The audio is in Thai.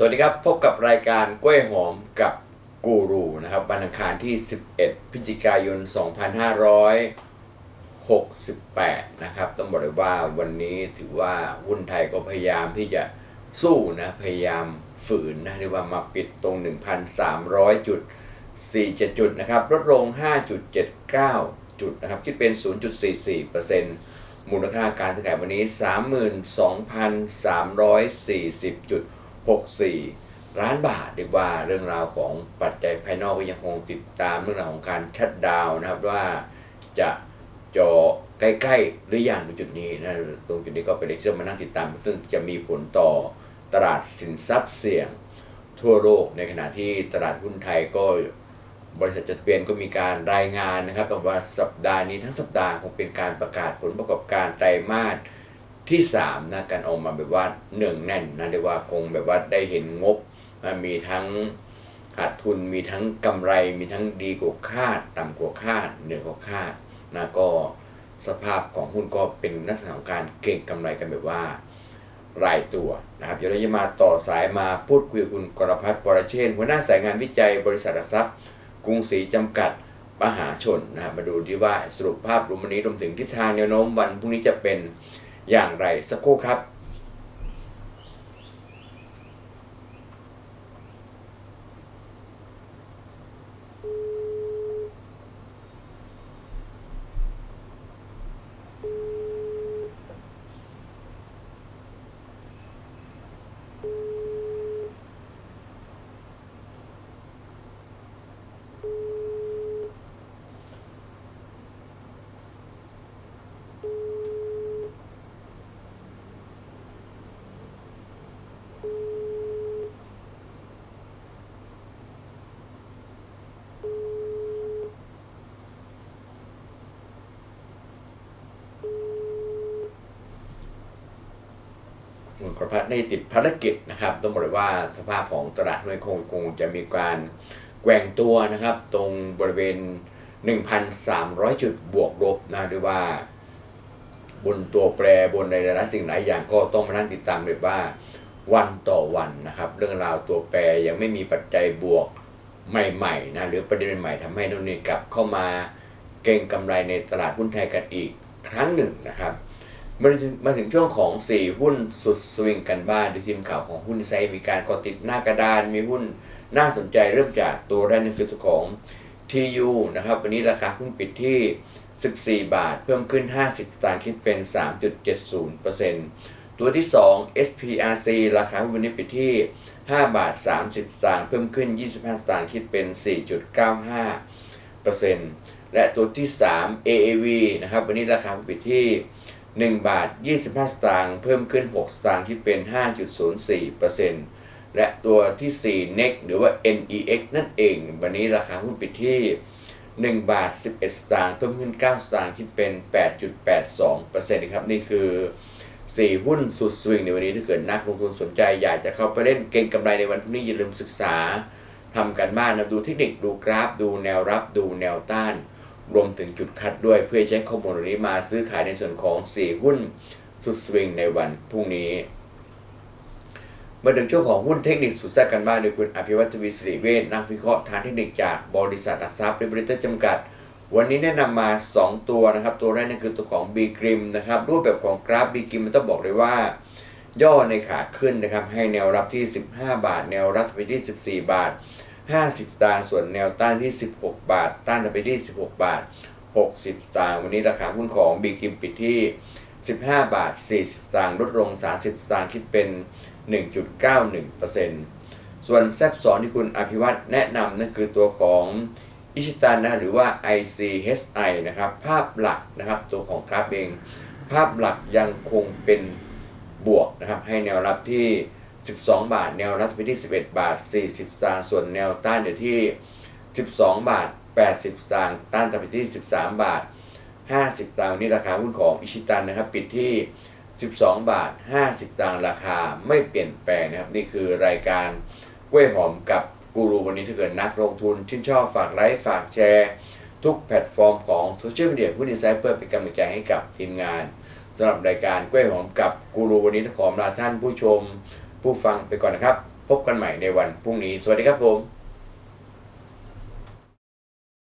สวัสดีครับ พบกับรายการกล้วยหอมกับกูรูนะครับวันอังคารที่ 11 พฤศจิกายน 2568 นะครับต้องบอกเลยว่าวันนี้ถือว่าหุ้นไทยก็พยายามที่จะสู้นะพยายามฝืนนะเรียกว่ามาปิดตรง 1,300 จุด 47 จุดนะครับลดลง 5.79 จุดนะครับคิดเป็น 0.44%มูลค่าการซื้อขายวันนี้ 32,340 จุด 64 ล้านบาทเรีกว่าเรื่องราวของปัจจัยภายนอกก็ยังคงติดตามเรื่องราวของการชัดดาวนะครับว่าจะจอใกล้ๆหรือยังในจุดนี้นะตรงจุดนี้ก็เป็นเรื่องที่ต้องมานั่งติดตาม ซึ่งจะมีผลต่อตลาดสินทรัพย์เสี่ยงทั่วโลกในขณะที่ตลาดหุ้นไทยก็บริษัทจดทะเบียนก็มีการรายงานนะครับบอกว่าสัปดาห์นี้ทั้งสัปดาห์คงเป็นการประกาศผลประกอบการไตรมาส ที่3นะการออกมาแบบว่าเนืองแน่นนะเรียกว่าคงแบบว่าได้เห็นงบนะมีทั้งขาดทุนมีทั้งกำไรมีทั้งดีกว่าคาดต่ำกว่าคาดเหนือกว่าคาดนะก็สภาพของหุ้นก็เป็นลักษณะของการเก่งกำไรกันแบบว่ารายตัวนะครับเดี๋ยวเราจะมาต่อสายมาพูดคุยกับคุณกรพัฒน์ปรเชนหัวหน้าสายงานวิจัยบริษัทหลักทรัพย์ กรุงศรีจำกัดมหาชนนะครับมาดูดีว่าสรุปภาพรวมวันนี้รวมถึงทิศทางแนวโน้มวันพรุ่งนี้จะเป็น อย่างไรสักครู่ครับ กรพัฒน์ได้ติดภารกิจนะครับ ต้องบอกเลยว่าสภาพของตลาดหุ้นคงคงจะมีการแกว่งตัวนะครับ ตรงบริเวณ 1,300 จุดบวกลบนะหรือว่า บนตัวแปรบนในหลายสิ่งหลายอย่างก็ต้องมานั่งติดตามเลยว่าวันต่อวันนะครับ เรื่องราวตัวแปรยังไม่มีปัจจัยบวกใหม่ๆนะหรือประเด็นใหม่ทำให้นุนนี่กลับเข้ามาเก็งกำไรในตลาดหุ้นไทยกันอีกครั้งหนึ่งนะครับ มาถึงมาถึงช่วงของ 4 หุ้นสุดสวิงกันบ้านดูทีมข่าวของหุ้นไซมีการกดติดหน้ากระดานมีหุ้นน่าสนใจเริ่มจากตัวแรกนั่นคือตัวของ TU นะครับ วันนี้ราคาหุ้นปิดที่ 14 บาท เพิ่มขึ้น 50สตางค์คิดเป็น 3.70%ตัวที่ 2 SPRC ราคาหุ้นวันนี้ปิดที่ 5 บาท 30สตางค์เพิ่มขึ้น 25สตางค์คิดเป็น 4.95%และตัวที่ 3 AAV นะครับ วันนี้ราคาหุ้นปิดที่ 1 บาท 25 สตางค์เพิ่มขึ้น 6 สตางค์คิดเป็น 5.04%และตัวที่ 4 NEX หรือว่า NEX นั่นเอง วันนี้ราคาหุ้นปิดที่ 1 บาท 11 สตางค์เพิ่มขึ้น 9 สตางค์คิดเป็น 8.82%ครับนี่คือ 4 หุ้นสุดสวิงในวันนี้ถ้าเกิดนักลงทุนสนใจอยากจะเข้าไปเล่นเก็งกำไรในวันพรุ่งนี้อย่าลืมศึกษาทำกันบ้านนะดูเทคนิคดูกราฟ ดูแนวรับดูแนวต้าน รวมถึงจุดคัดด้วยเพื่อใช้ข้อมูลเหล่านี้มาซื้อขายในส่วนของ 4 หุ้นสุดสวิงในวันพรุ่งนี้ มาถึงช่วงของหุ้นเทคนิคสุดแซ่กันบ้างโดยคุณอภิวัตวีสิริเวชนักวิเคราะห์ทางเทคนิคจากบริษัทหลักทรัพย์และบริษัทจำกัด วันนี้แนะนำมา 2 ตัวนะครับ ตัวแรกนั่นคือตัวของ B กริมนะครับรูปแบบของกราฟ B กริมมันต้องบอกเลยว่า ย่อในขาขึ้นนะครับให้แนวรับที่ 15 บาท แนวรับไปที่ 14 บาท 50 สตางค์ส่วนแนวต้านที่ 16 บาท ต้านจะไปที่ 16 บาท 60 สตางค์วันนี้ราคาหุ้นของบีกิมปิดที่ 15 บาท 40 สตางค์ลดลง 30 สตางค์คิดเป็น 1.91%ส่วนแซบสอนที่คุณอภิวัตแนะนำนั่นคือตัวของอิชิตันนะหรือว่า ICHI นะครับภาพหลักนะครับตัวของกราฟเอง ภาพหลักยังคงเป็นบวกนะครับให้แนวรับที่ 12 บาท แนวรับไปที่ 11 บาท 40สตางค์ส่วนแนวต้านอยู่ที่ 12 บาท 80สตางค์ต้านจะไปที่ 13 บาท 50สตางค์วันนี้ราคาหุ้นของอิชิตันนะครับ ปิดที่ 12 บาท 50สตางค์ราคาไม่เปลี่ยนแปลงนะครับ นี่คือรายการกล้วยหอมกับกูรูวันนี้ถ้าเกิดนักลงทุนชื่นชอบฝากไลค์ฝากแชร์ทุกแพลตฟอร์มของโซเชียลมีเดียผู้ดีไซน์เพื่อเป็นกำลังใจให้กับทีมงานสำหรับรายการกล้วยหอมกับกูรูวันนี้ต้องขอลาท่านผู้ชม ผู้ฟังไปก่อนนะครับ พบกันใหม่ในวันพรุ่งนี้ สวัสดีครับผม